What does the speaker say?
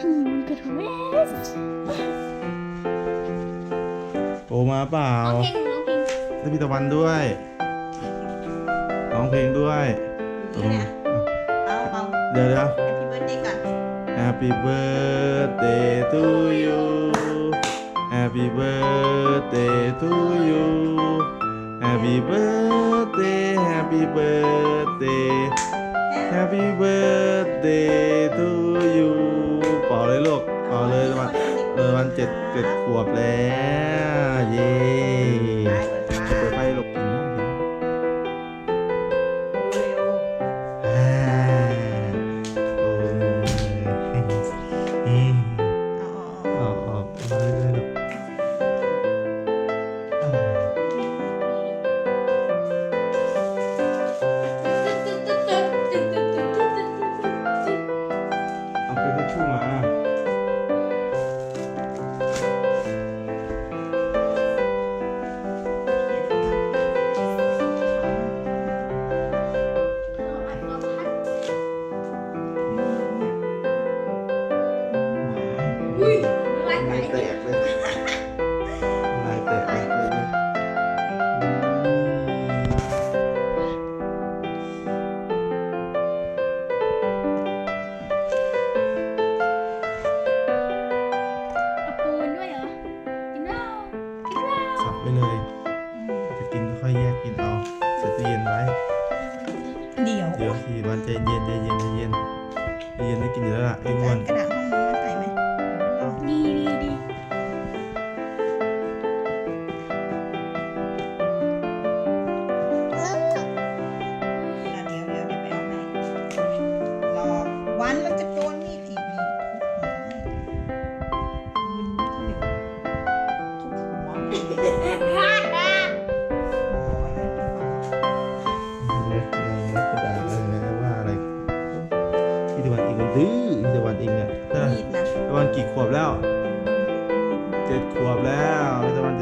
ฮีมันเกิดของเอสโอมาเปล่าร้องเพลงร้องเพลงจะมีตะวันด้วยร้องเพลงด้วยเนี่ยเอาเอาเดี๋ยวเดี๋ยว Happy birthday ก่อน Happy birthday to you Happy birthday to you Happy birthday Happy birthday Happy birthday to you เป่าเลยลูกเป่าเลยวันเออวันเจ็ดเจ็ดขวบแล้ว เย้ อุ้ยไล่ไปลายแตกเลยลายแตกเลยปูนด้วยเหรอ กินเหล้ากินเหล้าสับไปเลย จะกินก็ค่อยแยกกินเอาใส่ตู้เย็นไว้ เดี๋ยวเดี๋ยวสิวันใจเย็นใจเย็นใจเย็นใจเย็นได้กินอยู่แล้วล่ะไอ้อ้วนกระดาษห้องนี้มาใส่ไหมเดีดีดีเดี๋ยวเดี๋ยวเดี๋ยวไปเอาให้รอวันมันจะโดนมีดอีกนี่ทุบหัวมันทุบหัวโอ้ยเล็กกระดาษเลยว่าอะไรพี่ตะวันเองมันดื้อ กี่ขวบแล้วเจ็ดขวบแล้วพี่ตะวัน